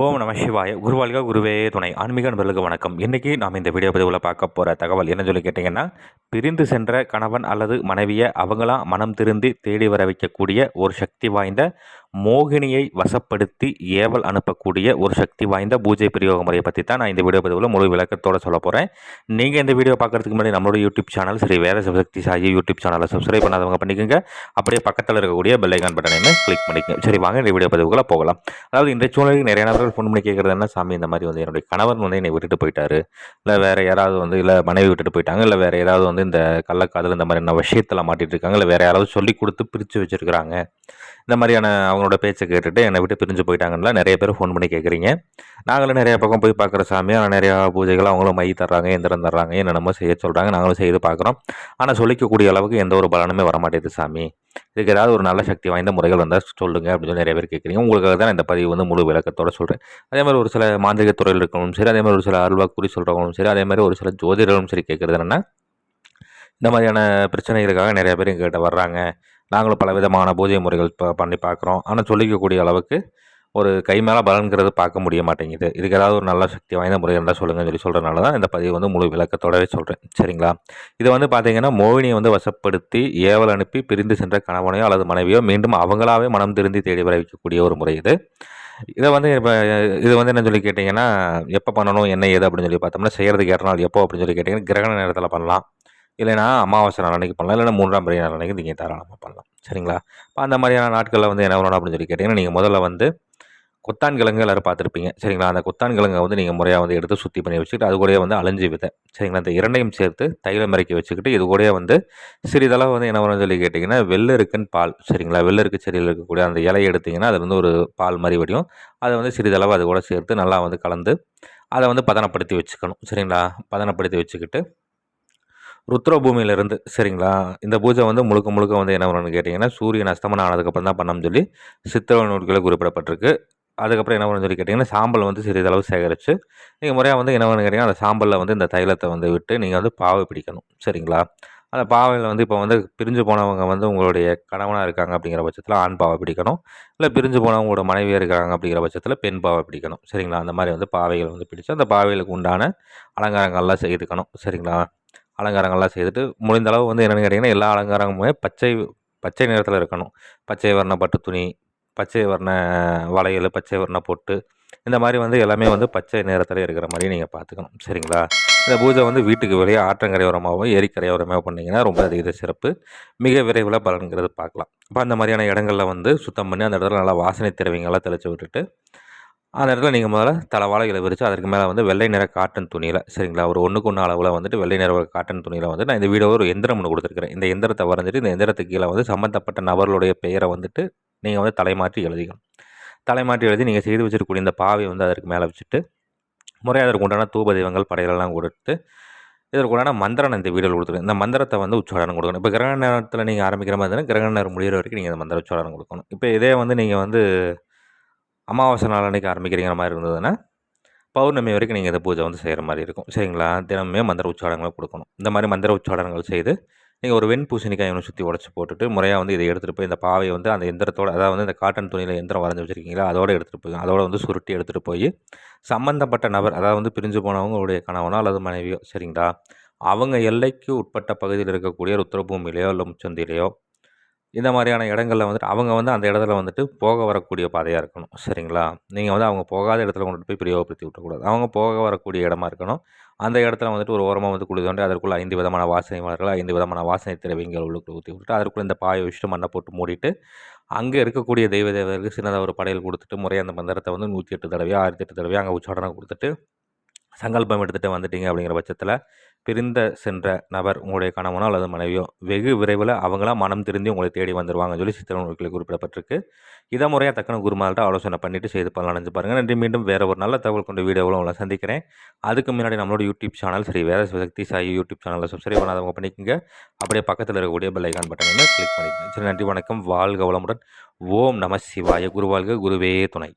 ஓம் நம சிவாய. குருவாளிகா குருவே துணை. ஆன்மீக நண்பர்களுக்கு வணக்கம். இன்றைக்கி நாம் இந்த வீடியோ பதிவில் பார்க்க போகிற தகவல் என்ன சொல்லி கேட்டிங்கன்னா பிரிந்து சென்ற கணவன் அல்லது மனைவியை அவங்களாம் மனம் திருந்தி தேடி வர வைக்கக்கூடிய ஒரு சக்தி வாய்ந்த மோகினியை வசப்படுத்தி ஏவல் அனுப்பக்கூடிய ஒரு சக்தி வாய்ந்த பூஜை பிரயோக முறையை பற்றி தான் நான் இந்த வீடியோ பதிவில் முழு விளக்கத்தோடு சொல்ல போகிறேன் நீங்கள் இந்த வீடியோ பார்க்குறதுக்கு முன்னாடி நம்மளோட யூடியூப் சேனல் சரி வேறு சிவசக்தி சாயி யூடியூப் சேனலை சப்ஸ்கிரைப் பண்ணாதவங்க பண்ணிக்கோங்க. அப்படியே பக்கத்தில் இருக்கக்கூடிய பெல்லைக்கான் பட்டனையுமே கிளிக் பண்ணிக்கோங்க. சரி வாங்க இந்த வீடியோ பதிவுக்குள்ளே போகலாம். அதாவது இன்றைய சூழ்நிலைக்கு நிறைய நபர்கள் ஃபோன் பண்ணி கேட்குறது என்ன சாமி? இந்த மாதிரி வந்து என்னுடைய கணவன் வந்து என்னை விட்டுட்டு போயிட்டாரு. இல்லை வேறு யாராவது வந்து இல்லை மனைவி விட்டுட்டு போயிட்டாங்க. இல்லை வேறு யாராவது வந்து இந்த கள்ளக்காதல் இந்த மாதிரியான விஷயத்தில் மாட்டிகிட்டு இருக்காங்க. இல்லை வேறு யாராவது சொல்லி கொடுத்து பிரித்து வச்சுருக்கிறாங்க. இந்த மாதிரியான அவங்களோட பேச்சை கேட்டுட்டு என்னை விட்டு பிரிஞ்சு போயிட்டாங்கன்னா நிறைய பேர் ஃபோன் பண்ணி கேட்குறீங்க. நாங்களும் நிறைய பக்கம் போய் பார்க்குற சாமி ஆனால் நிறையா பூஜைகள் அவங்களும் மை தர்றாங்க எந்திரம் தர்றாங்க என்னென்னமோ செய்ய சொல்கிறாங்க நாங்களும் செய்து பார்க்குறோம். ஆனால் சொல்லிக்கக்கூடிய அளவுக்கு எந்த ஒரு பலனுமே வரமாட்டேது சாமி. இதுக்கு ஏதாவது ஒரு நல்ல சக்தி வாய்ந்த முறைகள் வந்தால் சொல்லுங்கள் அப்படின்னு சொல்லி நிறைய பேர் கேட்குறீங்க. உங்களுக்காக தான் இந்த பதிவு வந்து முழு விளக்கத்தோடு சொல்கிறேன் அதே மாதிரி ஒரு சில மாந்திரிக துறையில் இருக்கணும் சரி அதே மாதிரி ஒரு சில அருள்வா குறி சொல்கிறவங்களும் சரி அதே மாதிரி ஒரு சில ஜோதிடர்களும் சரி கேட்குறது என்னென்னா இந்த மாதிரியான பிரச்சனைகளுக்காக நிறைய பேர் எங்கள்கிட்ட வர்றாங்க. நாங்களும் பல விதமான பூஜை முறைகள் இப்போ பண்ணி பார்க்குறோம் ஆனால் சொல்லிக்கக்கூடிய அளவுக்கு ஒரு கை மேலே பலன்கிறது பார்க்க முடிய மாட்டேங்குது. இதுக்கு ஏதாவது ஒரு நல்ல சக்தி வாய்ந்த முறை இருந்தால் சொல்லுங்கன்னு சொல்லி சொல்கிறனால தான் இந்த பதிவு வந்து முழு விளக்கத்தோடவே சொல்கிறேன் சரிங்களா? இது வந்து பார்த்தீங்கன்னா மோகினியை வந்து வசப்படுத்தி ஏவல் அனுப்பி பிரிந்து சென்ற கணவனையோ அல்லது மனைவியோ மீண்டும் அவங்களாவே மனம் திருந்தி தேடி வர வைக்கக்கூடிய ஒரு முறை இது. இதை வந்து இப்போ இது வந்து என்ன சொல்லி கேட்டிங்கன்னா எப்போ பண்ணணும் என்ன ஏது அப்படின்னு சொல்லி பார்த்தோம்னா செய்கிறதுக்கு ஏற்ற நாள் எப்போ அப்படின்னு சொல்லி கேட்டிங்கன்னா கிரகண நேரத்தில் பண்ணலாம். இல்லைனா அமாவாசை நாள் அன்றைக்கி பண்ணலாம். இல்லைனா மூன்றாம் பிரிவு நாள் அன்றைக்கி நீங்கள் தாராளமாக பண்ணலாம். சரிங்களா? இப்போ அந்த மாதிரியான நாட்களில் வந்து என்ன பண்ணணும் அப்படின்னு சொல்லி கேட்டிங்கன்னா நீங்கள் முதல்ல வந்து கொத்தான் கிழங்கு எல்லோரும் பார்த்துருப்பீங்க. சரிங்களா? அந்த கொத்தான் கிழங்கை வந்து நீங்கள் முறையாக வந்து எடுத்து சுற்றி பண்ணி வச்சுக்கிட்டு அது கூடயே வந்து அலைஞ்சி விதை. சரிங்களா? அந்த இரண்டையும் சேர்த்து தைலம் இறக்கி வச்சுக்கிட்டு இது கூடயே வந்து சிறிதளவு வந்து என்ன பண்ணணும்னு சொல்லி கேட்டிங்கன்னா வெள்ளருக்குன்னு பால். சரிங்களா? வெள்ளருக்கு செடியில் இருக்கக்கூடிய அந்த இலையை எடுத்திங்கன்னா அது வந்து ஒரு பால் மாதிரி வடியும். அதை வந்து சிறிதளவு அது கூட சேர்த்து நல்லா வந்து கலந்து அதை வந்து பதனப்படுத்தி வச்சுக்கணும். சரிங்களா? பதனப்படுத்தி வச்சுக்கிட்டு ருத்ரபூமியிலிருந்து சரிங்களா? இந்த பூஜை வந்து முழுக்க முழுக்க வந்து என்ன பண்ணணும்னு கேட்டிங்கன்னா சூரியன் அஸ்தமனம் ஆனதுக்கப்புறம் தான் பண்ணணும்னு சொல்லி சித்திர நூல்களில் குறிப்பிடப்பட்டிருக்கு. அதுக்கப்புறம் என்ன பண்ணு சொல்லி கேட்டிங்கன்னா சாம்பல் வந்து சிறிதளவு சேகரித்து நீங்கள் முறையாக வந்து என்ன பண்ணு கேட்டிங்கன்னா அந்த சாம்பலில் வந்து இந்த தைலத்தை வந்து விட்டு நீங்கள் வந்து பாவை பிடிக்கணும் சரிங்களா? அந்த பாவையில் வந்து இப்போ வந்து பிரிஞ்சு போனவங்க வந்து உங்களுடைய கணவனாக இருக்காங்க அப்படிங்கிற பட்சத்தில் ஆண் பாவை பிடிக்கணும். இல்லை பிரிஞ்சு போனவங்களோட மனைவியாக இருக்காங்க அப்படிங்கிற பட்சத்தில் பெண் பாவை பிடிக்கணும் சரிங்களா? அந்த மாதிரி வந்து பாவைகள் வந்து பிடிச்சி அந்த பாவைகளுக்கு உண்டான அலங்காரங்கள்லாம் செய்துக்கணும் சரிங்களா? அலங்காரங்கள்லாம் செய்துட்டு முடிந்த அளவு வந்து என்னென்னு கேட்டிங்கன்னா எல்லா அலங்காரமுமே பச்சை பச்சை நிறத்தில் இருக்கணும். பச்சை வர்ண பட்டு துணி பச்சை வர்ண வளையல் பச்சை வர்ண பொட்டு இந்த மாதிரி வந்து எல்லாமே வந்து பச்சை நிறத்தில் இருக்கிற மாதிரி நீங்கள் பார்த்துக்கணும். சரிங்களா? இந்த பூஜை வந்து வீட்டுக்கு வெளியே ஆற்றங்கரையோரமாகவும் ஏரிக்கரையோரமாகவும் பண்ணிங்கன்னா ரொம்ப அதிக சிறப்பு. மிக விரைவில் பலன்கிறது பார்க்கலாம். இப்போ அந்த மாதிரியான இடங்களில் வந்து சுத்தம் பண்ணி அந்த இடத்துல நல்லா வாசனை திரவிங்கெல்லாம் தெளித்து விட்டுட்டு அந்த இடத்துல நீங்கள் முதல்ல தலைவாழை இலை விரித்து அதற்கு மேலே வந்து வெள்ளை நிற காட்டன் துணியில் சரிங்களா? ஒரு ஒன்றுக்கு ஒன்று அளவில் வந்துட்டு வெள்ளை நிற காட்டன் துணியில் வந்து நான் இந்த வீடியோ ஒரு எந்திரம் ஒன்று கொடுத்துருக்கிறேன். இந்த எந்திரத்தை வரைஞ்சிட்டு இந்த எந்திரத்துக்கு கீழே வந்து சம்மந்தப்பட்ட நபர்களுடைய பெயரை வந்துட்டு நீங்கள் வந்து தலைமாற்றி எழுதிக்கணும். தலைமாற்றி எழுதி நீங்கள் செய்து வச்சிருக்கக்கூடிய இந்த பாவை வந்து அதற்கு மேலே வச்சுட்டு முறையாக அதற்கு உண்டான தூப தெய்வங்கள் படைகளெல்லாம் கொடுத்து இதற்கு உண்டான மந்திரம் இந்த வீடியோவில் கொடுத்துருக்கேன். இந்த மந்திரத்தை வந்து உச்சாரணம் கொடுக்கணும். இப்போ கிரகண நேரத்தில் நீங்கள் ஆரம்பிக்கிற மாதிரி இருந்தால் கிரகண நேரம் முடிகிற வரைக்கும் நீங்கள் இந்த மந்திர உச்சாரணம் கொடுக்கணும். இப்போ இதே வந்து நீங்கள் வந்து அமாவாசை நாள் அன்றைக்கி ஆரம்பிக்கிறீங்கிற மாதிரி இருந்ததுன்னா பௌர்ணமி வரைக்கும் நீங்கள் இந்த பூஜை வந்து செய்கிற மாதிரி இருக்கும். சரிங்களா? தினமே மந்திர உச்சாடங்களை கொடுக்கணும். இந்த மாதிரி மந்திர உச்சாடங்கள் செய்து நீங்கள் ஒரு வெண் பூசணிக்காய் ஒன்று சுற்றி உடச்சி போட்டுட்டு முறையாக வந்து இதை எடுத்துகிட்டு போய் இந்த பாவையை வந்து அந்த எந்திரத்தோட அதாவது இந்த காட்டன் துணியில் எந்திரம் வரைஞ்சி வச்சுருக்கீங்களா? அதோடு எடுத்துகிட்டு போய் அதோட வந்து சுருட்டி எடுத்துகிட்டு போய் சம்மந்தப்பட்ட நபர் அதாவது வந்து பிரிஞ்சு போனவங்களுடைய கணவனோ அல்லது மனைவியோ சரிங்களா? அவங்க எல்லைக்கு உட்பட்ட பகுதியில் இருக்கக்கூடிய ருத்ரபூமியிலையோ இல்லை முச்சந்திலையோ இந்த மாதிரியான இடங்களில் வந்துட்டு அவங்க வந்து அந்த இடத்துல வந்துட்டு போக வரக்கூடிய பாதையாக இருக்கணும். சரிங்களா? நீங்கள் வந்து அவங்க போகாத இடத்துல கொண்டு போய் பிரயோகப்படுத்தி விட்டக்கூடாது அவங்க போக வரக்கூடிய இடமா இருக்கணும். அந்த இடத்துல வந்துட்டு ஒரு ஓரமாக வந்து குழி தோண்டி அதற்குள்ளே ஐந்து விதமான வாசனை மலர்கள் ஐந்து விதமான வாசனை திரவியங்கள் உள்ளுக்குள்ள ஊற்றி விட்டு அதற்குள்ளே இந்த பாயை வச்சுட்டு மண்ணை போட்டு மூடிட்டு அங்கே இருக்கக்கூடிய தெய்வ தேவதற்கு சின்னதாக ஒரு படையல் கொடுத்துட்டு முறையாக அந்த மந்திரத்தை வந்து நூற்றி எட்டு தடவையோ ஆயிரத்தி எட்டு தடவையோ அங்கே உச்சாடனை கொடுத்துட்டு சங்கல்பம் எடுத்துகிட்டு வந்துட்டீங்க அப்படிங்கிற பட்சத்தில் பிரிந்த சென்ற நபர் உங்களுடைய கணவனோ அல்லது மனைவியோ வெகு விரைவில் அவங்களாம் மனம் திருந்தி உங்களை தேடி வந்துடுவாங்கன்னு சொல்லி சித்திரநூல்களில் குறிப்பிடப்பட்டிருக்கு. இதை முறையாக தக்கன குருமார்கிட்ட ஆலோசனை பண்ணிவிட்டு செய்து பலன் அடைஞ்சு பாருங்கள் நன்றி. மீண்டும் வேறு ஒரு நல்ல தகவல் கொண்ட வீடியோவில் உங்களை சந்திக்கிறேன். அதுக்கு முன்னாடி நம்மளோட யூடியூப் சேனல் சரி வேறு சக்தி சாயி யூடியூப் சேனலில் சப்ஸ்கிரைப் பண்ணாதவங்க பண்ணிக்கோங்க. அப்படியே பக்கத்தில் இருக்கக்கூடிய பெல் ஐக்கான் பட்டனை கிளிக் பண்ணிக்கோங்க. சரி நன்றி. வணக்கம். வாழ்க வளமுடன். ஓம் நம சிவாய. குருவாழ்க குருவே துணை.